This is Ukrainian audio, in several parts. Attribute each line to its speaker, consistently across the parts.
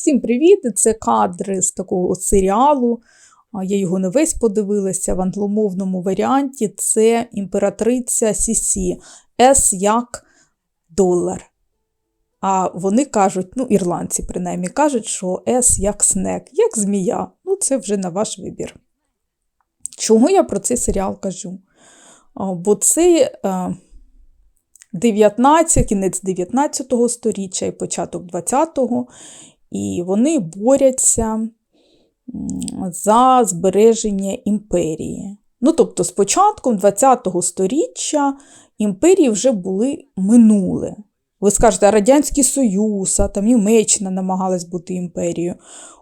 Speaker 1: Всім привіт! Це кадри з такого серіалу. Я його не весь подивилася в англомовному варіанті. Це імператриця Сісі, С як долар. А вони кажуть, ну, ірландці принаймні кажуть, що С як снек, як змія. Ну, це вже на ваш вибір. Чого я про цей серіал кажу? Бо це е, 19, кінець 19 століття і початок 20-го, і вони борються за збереження імперії. Ну, тобто, з початком 20-го сторіччя імперії вже були минуле. Ви скажете, Радянський Союз, а там Німеччина намагалась бути імперією.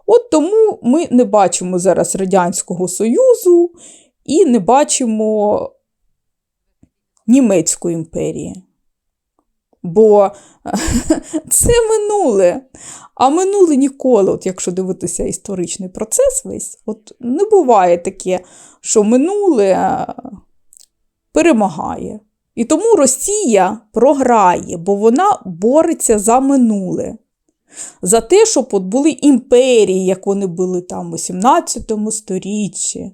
Speaker 1: От тому ми не бачимо зараз Радянського Союзу і не бачимо Німецької імперії. Бо це минуле. А минуле ніколи, от якщо дивитися історичний процес весь, от не буває таке, що минуле е, перемагає. І тому Росія програє, бо вона бореться за минуле. За те, щоб от були імперії, як вони були там у 17 сторіччі.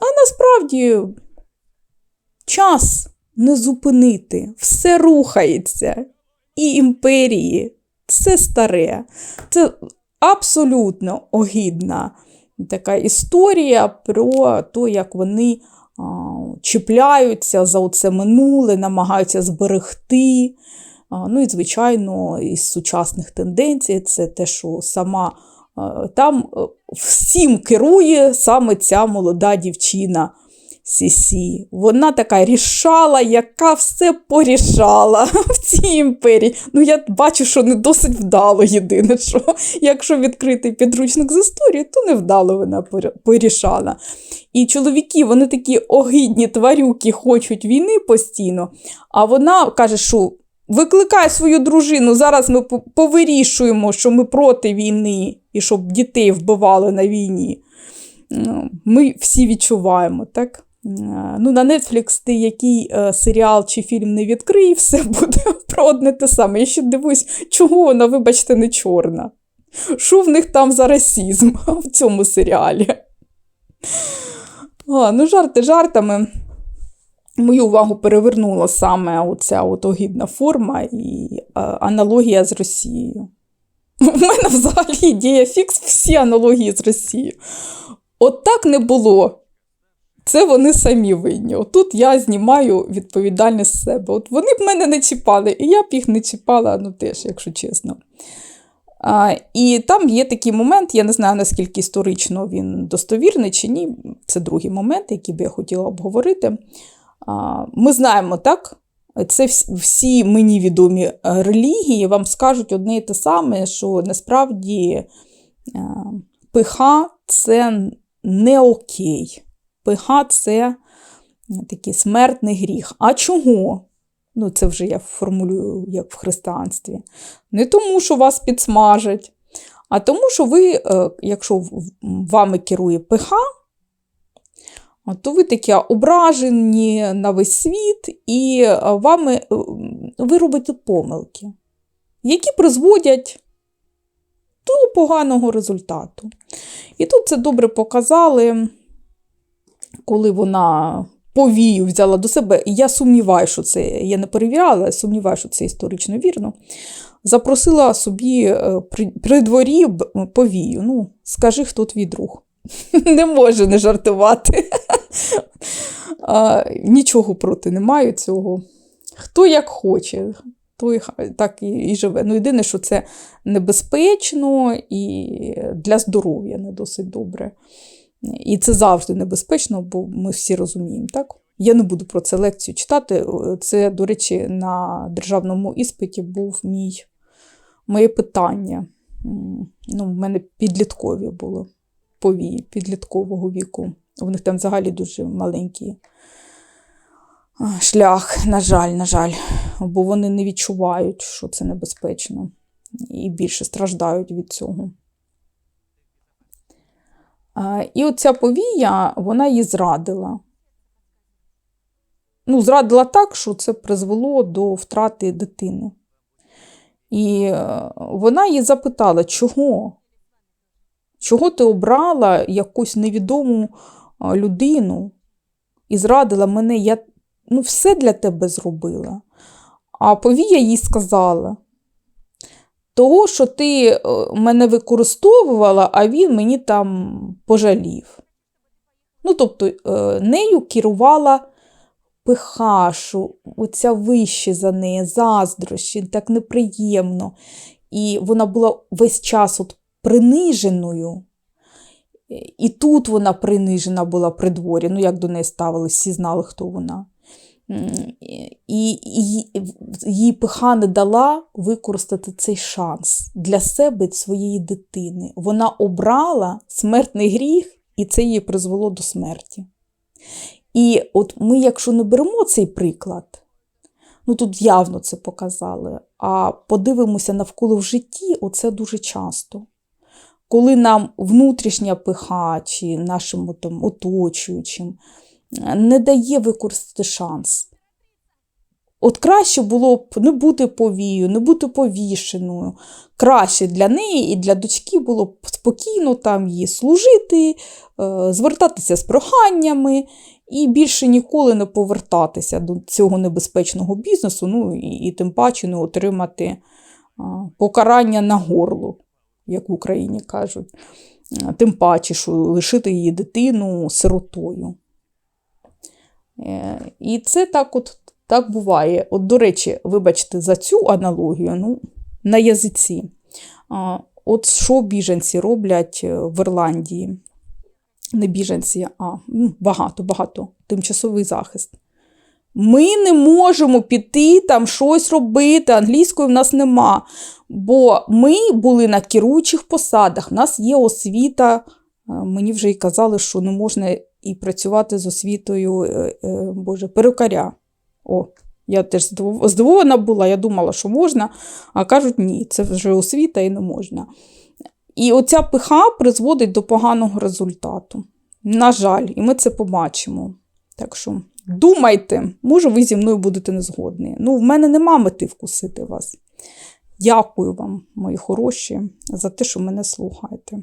Speaker 1: А насправді час не зупинити, все рухається. І імперії це старе. Це абсолютно огідна така історія про те, як вони а, чіпляються за оце минуле, намагаються зберегти. А, Ну і, звичайно, із сучасних тенденцій це те, що сама там е, всім керує саме ця молода дівчина. Сісі. Вона така рішала, яка все порішала в цій імперії. Ну, я бачу, що не досить вдало єдине, що якщо відкрити підручник з історії, то невдало вона порішала. І чоловіки, вони такі огидні тварюки, хочуть війни постійно, а вона каже, що викликай свою дружину, зараз ми повирішуємо, що ми проти війни і щоб дітей вбивали на війні. Ну, Ми всі відчуваємо, так? Е, Ну, на Netflix ти який е, серіал чи фільм не відкрий, все буде про одне те саме. Я ще дивусь, чого вона, вибачте, не чорна. Що в них там за расізм в цьому серіалі? А, ну, жарти жартами. Мою увагу перевернула саме оця от огідна форма і е, аналогія з Росією. У мене взагалі ідея фікс всі аналогії з Росією. От так не було. Це вони самі винні. Отут я знімаю відповідальність з себе. От вони б мене не чіпали, і я б їх не чіпала, ну теж, якщо чесно. А, і там є такий момент, я не знаю, наскільки історично він достовірний чи ні. Це другий момент, який би я хотіла обговорити. А, ми знаємо, так? Це всі мені відомі релігії вам скажуть одне і те саме, що насправді пиха це не окей. Пиха це е, такий смертний гріх. А чого? Ну, це вже я формулюю як в християнстві. Не тому, що вас підсмажать, а тому, що ви, е, якщо вами керує пиха, то ви такі ображені на весь світ, і е, вами ви робите помилки, які призводять до поганого результату. І тут це добре показали, коли вона повію взяла до себе, і я сумніваюся, що це, я не перевіряла, але сумніваюся, що це історично вірно. Запросила собі е, при дворі повію. Ну, скажи, хто твій друг. Не може не жартувати. А, Нічого проти не маю цього. Хто як хоче, той так і, і живе. Ну, єдине, що це небезпечно і для здоров'я не досить добре. І це завжди небезпечно, бо ми всі розуміємо, так? Я не буду про це лекцію читати. Це, до речі, на державному іспиті був мій, моє питання. Ну, в мене підліткові було повії підліткового віку. У них там взагалі дуже маленький шлях, на жаль, на жаль, бо вони не відчувають, що це небезпечно, і більше страждають від цього. А, І оця повія, вона її зрадила. Ну, зрадила так, що це призвело до втрати дитини. І е, вона її запитала, чого? Чого ти обрала якусь невідому людину і зрадила мене? Я ну, все для тебе зробила. А Повія їй сказала: того, що ти е, мене використовувала, а він мені там пожалів. Ну, тобто, е, нею керувала пихашу, оця вище за неї, заздрощі, так неприємно. І вона була весь час от приниженою. І тут вона принижена була при дворі, ну як до неї ставились, всі знали, хто вона. І, і їй пиха не дала використати цей шанс для себе і своєї дитини. Вона обрала смертний гріх, і це її призвело до смерті. І от ми, якщо не беремо цей приклад, ну тут явно це показали, а подивимося навколо в житті, оце дуже часто. Коли нам внутрішня пиха чи нашим там, оточуючим не дає використати шанс. От краще було б не бути повією, не бути повішеною. Краще для неї і для дочки було б спокійно там їй служити, е, звертатися з проханнями і більше ніколи не повертатися до цього небезпечного бізнесу, ну і, і тим паче не отримати покарання на горло, як в Україні кажуть. Тим паче, що лишити її дитину сиротою. Е, І це так от так буває. От, до речі, вибачте за цю аналогію, ну, на язиці. От що біженці роблять е, в Ірландії? Не біженці, а ну, багато, багато. Тимчасовий захист. Ми не можемо піти там щось робити, англійської в нас нема. Бо ми були на керуючих посадах, в нас є освіта. Е, Мені вже й казали, що не можна і працювати з освітою е, е, Боже, перукаря. О, я теж здивована була, я думала, що можна, а кажуть, ні, це вже освіта і не можна. І оця пиха призводить до поганого результату. На жаль, і ми це побачимо. Так що думайте, може, ви зі мною будете не згодні. Ну, в мене нема мети вкусити вас. Дякую вам, мої хороші, за те, що мене слухаєте.